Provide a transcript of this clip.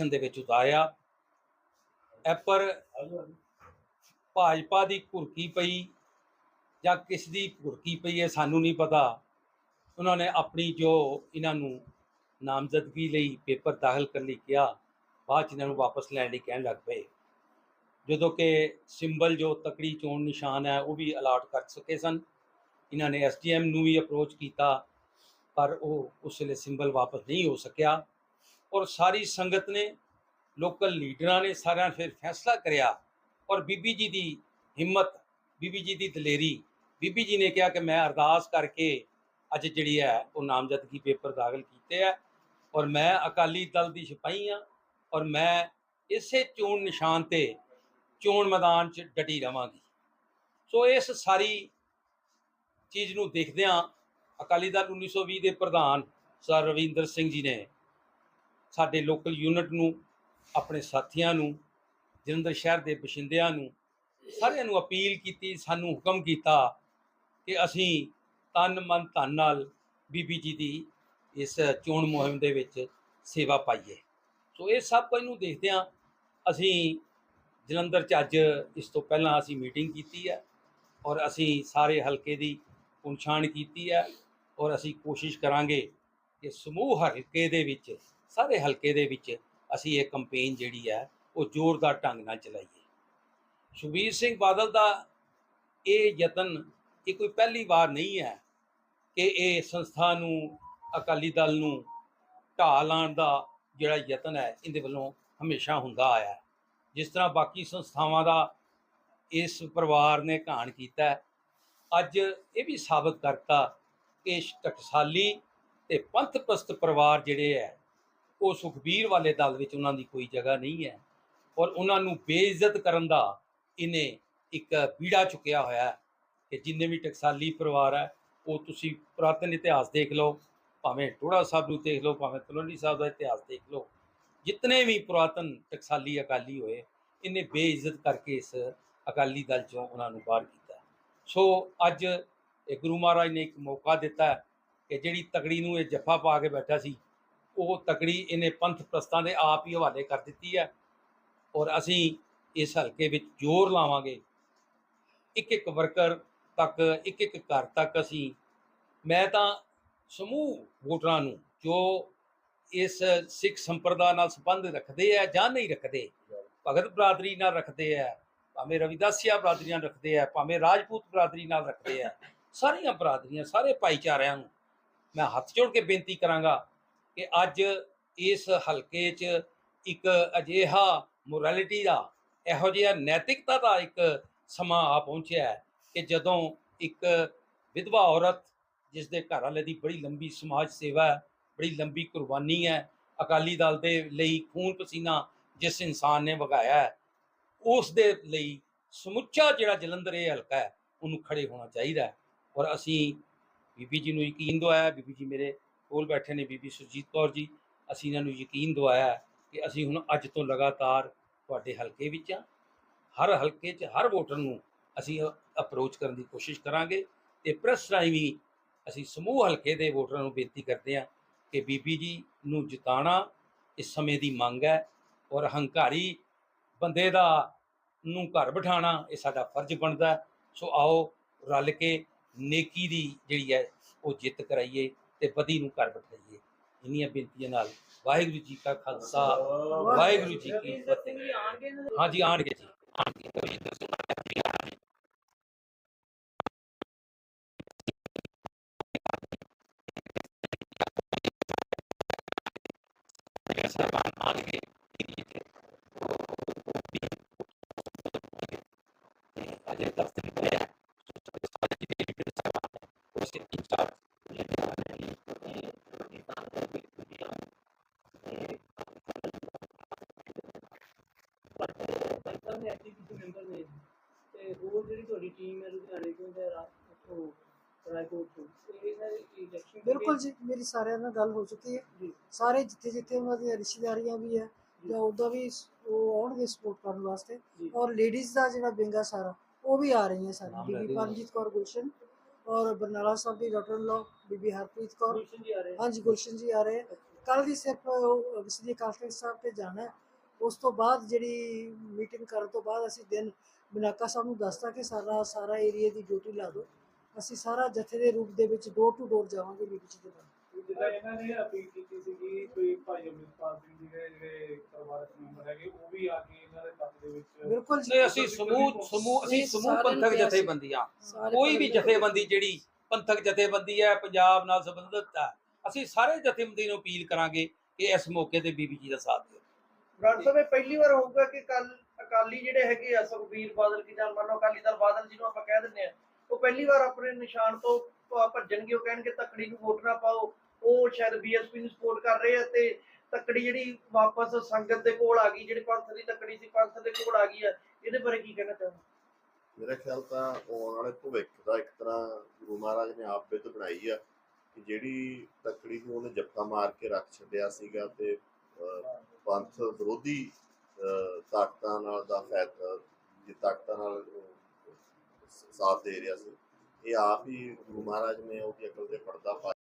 Election ਦੇ ਵਿੱਚ ਉਤਾਰਿਆ। ਇਹ ਭਾਜਪਾ ਦੀ ਘੁਰਕੀ ਪਈ ਜਾਂ ਕਿਸ ਦੀ ਘੁਰਕੀ ਪਈ ਹੈ ਸਾਨੂੰ ਨਹੀਂ ਪਤਾ। ਉਹਨਾਂ ਨੇ ਆਪਣੀ ਜੋ ਇਹਨਾਂ ਨੂੰ ਨਾਮਜ਼ਦਗੀ ਲਈ ਪੇਪਰ ਦਾਖਲ ਕਰਨ ਲਈ ਕਿਹਾ, ਬਾਅਦ 'ਚ ਇਹਨਾਂ ਨੂੰ ਵਾਪਸ ਲੈਣ ਲਈ ਕਹਿਣ ਲੱਗ ਪਏ। ਜਦੋਂ ਕਿ ਸਿੰਬਲ ਜੋ ਤਕੜੀ ਚੋਣ ਨਿਸ਼ਾਨ ਹੈ, ਉਹ ਵੀ ਅਲਾਟ ਕਰ ਸਕੇ ਸਨ। ਇਹਨਾਂ ਨੇ ਐਸਡੀਐਮ ਨੂੰ ਵੀ ਅਪਰੋਚ ਕੀਤਾ, ਪਰ ਉਹ ਉਸ ਵੇਲੇ ਸਿੰਬਲ ਵਾਪਸ ਨਹੀਂ ਹੋ ਸਕਿਆ। ਔਰ ਸਾਰੀ ਸੰਗਤ ਨੇ, ਲੋਕਲ ਲੀਡਰਾਂ ਨੇ ਸਾਰਿਆਂ ਨੇ ਫਿਰ ਫੈਸਲਾ ਕਰਿਆ ਔਰ ਬੀਬੀ ਜੀ ਦੀ ਹਿੰਮਤ, ਬੀਬੀ ਜੀ ਦੀ ਦਲੇਰੀ, ਬੀਬੀ ਜੀ ਨੇ ਕਿਹਾ ਕਿ ਮੈਂ ਅਰਦਾਸ ਕਰਕੇ ਅੱਜ ਜਿਹੜੀ ਹੈ ਉਹ ਨਾਮਜ਼ਦਗੀ ਪੇਪਰ ਦਾਖਲ ਕੀਤੇ ਹੈ ਔਰ ਮੈਂ ਅਕਾਲੀ ਦਲ ਦੀ ਸਿਪਾਹੀ ਹਾਂ ਔਰ ਮੈਂ ਇਸੇ ਚੋਣ ਨਿਸ਼ਾਨ ਤੇ ਚੋਣ ਮੈਦਾਨ 'ਚ ਡਟੀ ਰਵਾਂਗੀ ਸੋ ਇਸ ਸਾਰੀ ਚੀਜ਼ ਨੂੰ ਦੇਖਦਿਆਂ ਅਕਾਲੀ ਦਲ 1920 ਦੇ ਪ੍ਰਧਾਨ ਸਰ ਰਵਿੰਦਰ ਸਿੰਘ ਜੀ ਨੇ ਸਾਡੇ ਲੋਕਲ ਯੂਨਿਟ ਨੂੰ, ਆਪਣੇ ਸਾਥੀਆਂ ਨੂੰ, ਜਲੰਧਰ ਸ਼ਹਿਰ ਦੇ ਬਸ਼ਿੰਦਿਆਂ ਨੂੰ, ਸਾਰਿਆਂ ਨੂੰ ਅਪੀਲ ਕੀਤੀ, ਸਾਨੂੰ ਹੁਕਮ ਕੀਤਾ ਕਿ ਅਸੀਂ ਤਨ ਮਨ ਧਨ ਨਾਲ ਬੀਬੀ ਜੀ ਦੀ ਇਸ ਚੋਣ ਮੁਹਿੰਮ ਦੇ ਵਿੱਚ ਸੇਵਾ ਪਾਈਏ। ਸੋ ਇਹ ਸਭ ਕੁਝ ਨੂੰ ਦੇਖਦਿਆਂ ਅਸੀਂ ਜਲੰਧਰ 'ਚ ਅੱਜ ਇਸ ਤੋਂ ਪਹਿਲਾਂ ਅਸੀਂ ਮੀਟਿੰਗ ਕੀਤੀ ਹੈ ਔਰ ਅਸੀਂ ਸਾਰੇ ਹਲਕੇ ਦੀ ਪੁੰਛਾਣ ਕੀਤੀ ਹੈ ਔਰ ਅਸੀਂ ਕੋਸ਼ਿਸ਼ ਕਰਾਂਗੇ ਕਿ ਸਮੂਹ ਹਲਕੇ ਦੇ ਵਿੱਚ ਸਾਰੇ ਹਲਕੇ ਦੇ ਵਿੱਚ ਅਸੀਂ ਇਹ ਕੈਂਪੇਨ ਜਿਹੜੀ ਹੈ, ਉਹ ਜ਼ੋਰਦਾਰ ਢੰਗ ਨਾਲ ਚਲਾਈਏ। ਸੁਖਬੀਰ ਸਿੰਘ ਬਾਦਲ ਦਾ ਇਹ ਯਤਨ, ਇਹ ਕੋਈ ਪਹਿਲੀ ਵਾਰ ਨਹੀਂ ਹੈ ਕਿ ਇਹ ਸੰਸਥਾ ਨੂੰ, ਅਕਾਲੀ ਦਲ ਨੂੰ ਢਾਹ ਲਾਉਣ ਦਾ ਜਿਹੜਾ ਯਤਨ ਹੈ, ਇਹਦੇ ਵੱਲੋਂ ਹਮੇਸ਼ਾ ਹੁੰਦਾ ਆਇਆ ਜਿਸ ਤਰ੍ਹਾਂ ਬਾਕੀ ਸੰਸਥਾਵਾਂ ਦਾ ਇਸ ਪਰਿਵਾਰ ਨੇ ਘਾਣ ਕੀਤਾ ਅੱਜ ਇਹ ਵੀ ਸਾਬਤ ਕਰਤਾ ਕਿ ਟਕਸਾਲੀ ਤੇ ਪੰਥ-ਪ੍ਰਸਤ ਪਰਿਵਾਰ ਜਿਹੜੇ ਹੈ ਉਹ ਸੁਖਬੀਰ ਵਾਲੇ ਦਲ ਵਿੱਚ ਉਹਨਾਂ ਦੀ ਕੋਈ ਜਗ੍ਹਾ ਨਹੀਂ ਹੈ ਔਰ ਉਹਨਾਂ ਨੂੰ ਬੇਇੱਜ਼ਤ ਕਰਨ ਦਾ ਇਹਨੇ ਇੱਕ ਬੀੜਾ ਚੁੱਕਿਆ ਹੋਇਆ ਹੈ ਕਿ ਜਿੰਨੇ ਵੀ ਟਕਸਾਲੀ ਪਰਿਵਾਰ ਹੈ, ਉਹ ਤੁਸੀਂ ਪੁਰਾਤਨ ਇਤਿਹਾਸ ਦੇਖ ਲਓ, ਭਾਵੇਂ ਟੋੜਾ ਸਾਹਿਬ ਨੂੰ ਦੇਖ ਲਓ, ਭਾਵੇਂ ਤਲਵੰਡੀ ਸਾਹਿਬ ਦਾ ਇਤਿਹਾਸ ਦੇਖ ਲਓ, ਜਿਤਨੇ ਵੀ ਪੁਰਾਤਨ ਟਕਸਾਲੀ ਅਕਾਲੀ ਹੋਏ, ਇਹਨੇ ਬੇਇੱਜ਼ਤ ਕਰਕੇ ਇਸ ਅਕਾਲੀ ਦਲ ਚੋਂ ਉਹਨਾਂ ਨੂੰ ਬਾਹਰ ਕੀਤਾ ਸੋ ਅੱਜ ਇਹ ਗੁਰੂ ਮਹਾਰਾਜ ਨੇ ਇੱਕ ਮੌਕਾ ਦਿੱਤਾ ਕਿ ਜਿਹੜੀ ਤਕੜੀ ਨੂੰ ਇਹ ਜੱਫਾ ਪਾ ਕੇ ਬੈਠਾ ਸੀ ਉਹ ਤਕੜੀ ਇਹਨੇ ਪੰਥ ਪ੍ਰਸਤਾਂ ਦੇ ਆਪ ਹੀ ਹਵਾਲੇ ਕਰ ਦਿੱਤੀ ਹੈ ਔਰ ਅਸੀਂ ਇਸ ਹਲਕੇ ਵਿੱਚ ਜ਼ੋਰ ਲਾਵਾਂਗੇ। ਇੱਕ ਇੱਕ ਵਰਕਰ ਤੱਕ ਇੱਕ ਇੱਕ ਘਰ ਤੱਕ ਅਸੀਂ, ਮੈਂ ਤਾਂ ਸਮੂਹ ਵੋਟਰਾਂ ਨੂੰ ਜੋ ਇਸ ਸਿੱਖ ਸੰਪਰਦਾ ਨਾਲ ਸੰਬੰਧ ਰੱਖਦੇ ਆ ਜਾਂ ਨਹੀਂ ਰੱਖਦੇ, ਭਗਤ ਬਰਾਦਰੀ ਨਾਲ ਰੱਖਦੇ ਆ, ਭਾਵੇਂ ਰਵਿਦਾਸੀਆ ਬਰਾਦਰੀ ਨਾਲ ਰੱਖਦੇ ਆ, ਭਾਵੇਂ ਰਾਜਪੂਤ ਬਰਾਦਰੀ ਨਾਲ ਰੱਖਦੇ ਆ, ਸਾਰੀਆਂ ਬਰਾਦਰੀਆਂ, ਸਾਰੇ ਭਾਈਚਾਰਿਆਂ ਨੂੰ ਮੈਂ ਹੱਥ ਜੋੜ ਕੇ ਬੇਨਤੀ ਕਰਾਂਗਾ ਕਿ ਅੱਜ ਇਸ ਹਲਕੇ 'ਚ ਇੱਕ ਅਜਿਹਾ ਮੋਰੈਲਿਟੀ ਦਾ, ਇਹੋ ਜਿਹਾ ਨੈਤਿਕਤਾ ਦਾ ਇੱਕ ਸਮਾਂ ਆ ਪਹੁੰਚਿਆ ਹੈ ਕਿ ਜਦੋਂ ਇੱਕ ਵਿਧਵਾ ਔਰਤ ਜਿਸ ਦੇ ਘਰ ਵਾਲੇ ਦੀ ਬੜੀ ਲੰਬੀ ਸਮਾਜ ਸੇਵਾ ਹੈ, ਬੜੀ ਲੰਬੀ ਕੁਰਬਾਨੀ ਹੈ, ਅਕਾਲੀ ਦਲ ਦੇ ਲਈ ਖੂਨ ਪਸੀਨਾ ਜਿਸ ਇਨਸਾਨ ਨੇ ਵਗਾਇਆ ਉਸ ਦੇ ਲਈ ਸਮੁੱਚਾ ਜਿਹੜਾ ਜਲੰਧਰ ਇਹ ਹਲਕਾ ਹੈ, ਉਹਨੂੰ ਖੜੇ ਹੋਣਾ ਚਾਹੀਦਾ ਔਰ ਅਸੀਂ ਬੀਬੀ ਜੀ ਨੂੰ ਯਕੀਨ ਦਵਾਇਆ, ਬੀਬੀ ਜੀ ਮੇਰੇ ਕੋਲ ਬੈਠੇ ਨੇ ਬੀਬੀ ਸੁਰਜੀਤ ਕੌਰ ਜੀ, ਅਸੀਂ ਇਹਨਾਂ ਨੂੰ ਯਕੀਨ ਦਵਾਇਆ ਕਿ ਅਸੀਂ ਹੁਣ ਅੱਜ ਤੋਂ ਲਗਾਤਾਰ ਤੁਹਾਡੇ ਹਲਕੇ ਵਿੱਚ ਆ ਹਰ ਹਲਕੇ 'ਚ ਹਰ ਵੋਟਰ ਨੂੰ ਅਸੀਂ ਅਪਰੋਚ ਕਰਨ ਦੀ ਕੋਸ਼ਿਸ਼ ਕਰਾਂਗੇ ਤੇ ਪ੍ਰੈਸ ਰਾਹੀਂ ਵੀ ਅਸੀਂ ਸਮੂਹ ਹਲਕੇ ਦੇ ਵੋਟਰਾਂ ਨੂੰ ਬੇਨਤੀ ਕਰਦੇ ਹਾਂ ਕਿ ਬੀਬੀ ਜੀ ਨੂੰ ਜਿਤਾਣਾ ਇਸ ਸਮੇਂ ਦੀ ਮੰਗ ਹੈ ਔਰ ਹੰਕਾਰੀ ਬੰਦੇ ਦਾ ਨੂੰ ਘਰ ਬਿਠਾਣਾ ਇਹ ਸਾਡਾ ਫਰਜ਼ ਬਣਦਾ ਸੋ ਆਓ ਰਲ ਕੇ ਨੇਕੀ ਦੀ ਜਿਹੜੀ ਹੈ ਉਹ ਜਿੱਤ ਕਰਾਈਏ। ਤੇ ਬਦੀ ਨੂੰ ਘਰ ਬਿਠਾਈਏ। ਇੰਨੀਆਂ ਬੇਨਤੀਆਂ ਨਾਲ ਵਾਹਿਗੁਰੂ ਜੀ ਕਾ ਖਾਲਸਾ ਵਾਹਿਗੁਰੂ ਜੀ ਕੀ ਫਤਿਹ। ਹਾਂਜੀ ਆਣਗੇ ਜੀ। ਸਰਬਾਨ ਆਣਗੇ। ਸਰਕਾਰ ਨੇ ਐਕਟਿਵ ਕਿਸੇ ਮੈਂਬਰ ਨੇ ਤੇ ਹੋਰ ਜਿਹੜੀ ਤੁਹਾਡੀ ਟੀਮ ਹੈ ਲੁਧਿਆਣੇ ਤੋਂ ਜਾਂ ਰਾ- ਉਹ ਰਾਏਕੋਟ ਤੋਂ ਤੇ ਇਹ ਸਾਰੇ ਇਲੈਕਸ਼ਨ ਬਿਲਕੁਲ ਜੀ ਮੇਰੀ ਸਾਰਿਆਂ ਨਾਲ ਗੱਲ ਹੋ ਚੁੱਕੀ ਹੈ। ਜੀ। ਸਾਰੇ ਜਿੱਥੇ ਜਿੱਥੇ ਉਹਨਾਂ ਦੀਆਂ ਰਿਸ਼ਤੇਦਾਰੀਆਂ ਵੀ ਹੈ ਜਾਂ। ਉਹਦਾ ਵੀ ਉਹ ਆਉਣਗੇ ਸਪੋਰਟ ਕਰਨ ਵਾਸਤੇ। ਔਰ ਲੇਡੀਜ਼ ਦਾ ਜਿਹੜਾ ਬੇਂਗਾ ਸਾਰਾ ਉਹ ਵੀ ਆ ਰਹੀਆਂ ਸਾਰੀ ਬੀਬੀ। ਪਰਮਜੀਤ ਕੌਰ ਗੁਲਸ਼ਨ ਔਰ ਬਰਨਾਲਾ ਸਾਹਿਬ ਦੀ ਡਾਕਟਰ ਲੋ ਬੀਬੀ ਹਰਪ੍ਰੀਤ ਕੌਰ। ਗੁਲਸ਼ਨ ਜੀ ਆ ਰਹੇ। ਹਾਂਜੀ ਗੁਲਸ਼ਨ ਜੀ ਆ ਰਹੇ। ਕੱਲ ਦੀ ਸਿਰਫ ਵਿਸਦੀ ਕਾਨਫਰੰਸ ਸਾਹਿਬ ਤੇ ਜਾਣਾ ਹੈ। ਉਸ ਤੋਂ ਬਾਅਦ ਜਿਹੜੀ ਮੀਟਿੰਗ ਕਰਨ ਤੋਂ ਬਾਅਦ ਅਸੀਂ ਦਿਨ ਬਿਨਾਕਾ ਸਾਹਿਬ ਨੂੰ ਦੱਸਤਾ ਕਿ ਸਾਰਾ ਸਾਰਾ ਏਰੀਆ ਦੀ ਡਿਊਟੀ ਲਾ ਦਿਓ। ਅਸੀਂ ਸਾਰਾ ਜਥੇ ਦੇ ਰੂਪ ਦੇ ਵਿੱਚ ਡੋਰ ਟੂ ਡੋਰ ਜਾਵਾਂਗੇ ਮੀਟਿੰਗ ਦੇ ਨਾਲ ਜਿੱਦਾਂ ਇਹਨਾਂ ਨੇ ਅਪੀਲ ਕੀਤੀ ਸੀਗੀ ਕੋਈ ਭਾਈ ਅਮਰਿਤਪਾਲ ਸਿੰਘ ਜੀ ਦੇ ਜਿਹੜੇ ਪਰਿਵਾਰਕ ਮੈਂਬਰ ਹੈਗੇ ਉਹ ਵੀ ਆ ਕੇ ਇਹਨਾਂ ਦੇ ਤੱਕ ਦੇ ਵਿੱਚ ਬਿਲਕੁਲ ਜੀ ਨਹੀਂ ਅਸੀਂ ਸਮੂਹ ਸਮੂਹ ਅਸੀਂ ਸਮੂਹ ਪੰਥਕ। ਜਥੇਬੰਦੀਆਂ ਕੋਈ ਵੀ ਜਥੇਬੰਦੀ ਜਿਹੜੀ ਪੰਥਕ ਜਥੇਬੰਦੀ ਹੈ ਪੰਜਾਬ ਨਾਲ ਸੰਬੰਧਿਤ ਹੈ। ਅਸੀਂ ਸਾਰੇ ਜਥੇਬੰਦੀ ਨੂੰ ਅਪੀਲ ਕਰਾਂਗੇ ਕਿ ਇਸ ਮੌਕੇ ਤੇ ਬੀਬੀ ਜੀ ਦਾ ਸਾਥ ਦਿਓ। ਬਰਾੜ ਸਾਹਿਬ, ਇਹ ਪਹਿਲੀ ਵਾਰ ਹੋਊਗਾ ਕਿ ਕੱਲ ਅਕਾਲੀ ਜਿਹੜੇ ਹੈਗੇ ਆ, ਸੁਖਬੀਰ ਬਾਦਲ ਕੀ ਜਾਂ ਮੰਨ ਅਕਾਲੀ ਦਲ ਬਾਦਲ ਜਿਹਨੂੰ ਆਪਾਂ ਕਹਿ ਦਿੰਦੇ ਆ ਉਹ ਪਹਿਲੀ ਵਾਰ ਆਪਣੇ ਨਿਸ਼ਾਨ ਤੋਂ ਭੱਜਣਗੇ, ਉਹ ਕਹਿਣਗੇ ਤੱਕੜੀ ਨੂੰ ਵੋਟ ਨਾ ਪਾਓ। ਉਹ ਸ਼ਾਇਦ ਬੀਐਸਪੀ ਨੂੰ ਸਪੋਰਟ ਕਰ ਰਹੇ ਆ ਤੇ ਤੱਕੜੀ ਜਿਹੜੀ ਵਾਪਸ ਸੰਗਤ ਦੇ ਕੋਲ ਆ ਗਈ, ਜਿਹੜੀ ਪੰਥ ਦੀ ਤੱਕੜੀ ਸੀ, ਪੰਥ ਦੇ ਕੋਲ ਆ ਗਈ ਆ, ਇਹਦੇ ਬਾਰੇ ਕੀ ਕਹਿਣਾ ਚਾਹੁੰਦੇ ਮੇਰਾ ਖਿਆਲ ਤਾਂ ਆਉਣ ਵਾਲੇ ਭਵਿੱਖ ਦਾ ਇੱਕ ਤਰ੍ਹਾਂ ਗੁਰੂ ਮਹਾਰਾਜ ਨੇ ਆਪ ਬਿੱਤ ਬਣਾਈ ਆ ਕਿ ਜਿਹੜੀ ਤਕੜੀ ਨੂੰ ਉਹਨੇ ਜੱਫਾ ਮਾਰ ਕੇ ਰੱਖ ਛੱਡਿਆ ਸੀਗਾ ਤੇ ਪੰਥ ਵਿਰੋਧੀ ਅਹ, ਤਾਕਤਾਂ ਨਾਲ ਦਾ ਫਾਇਦਾ ਦੀ ਤਾਕਤਾਂ ਨਾਲ ਸਾਥ ਦੇ ਰਿਹਾ ਸੀ। ਇਹ ਆਪ ਹੀ ਗੁਰੂ ਮਹਾਰਾਜ ਨੇ ਉਹਦੀ ਅਕਲ ਤੇ ਪਰਦਾ ਪਾ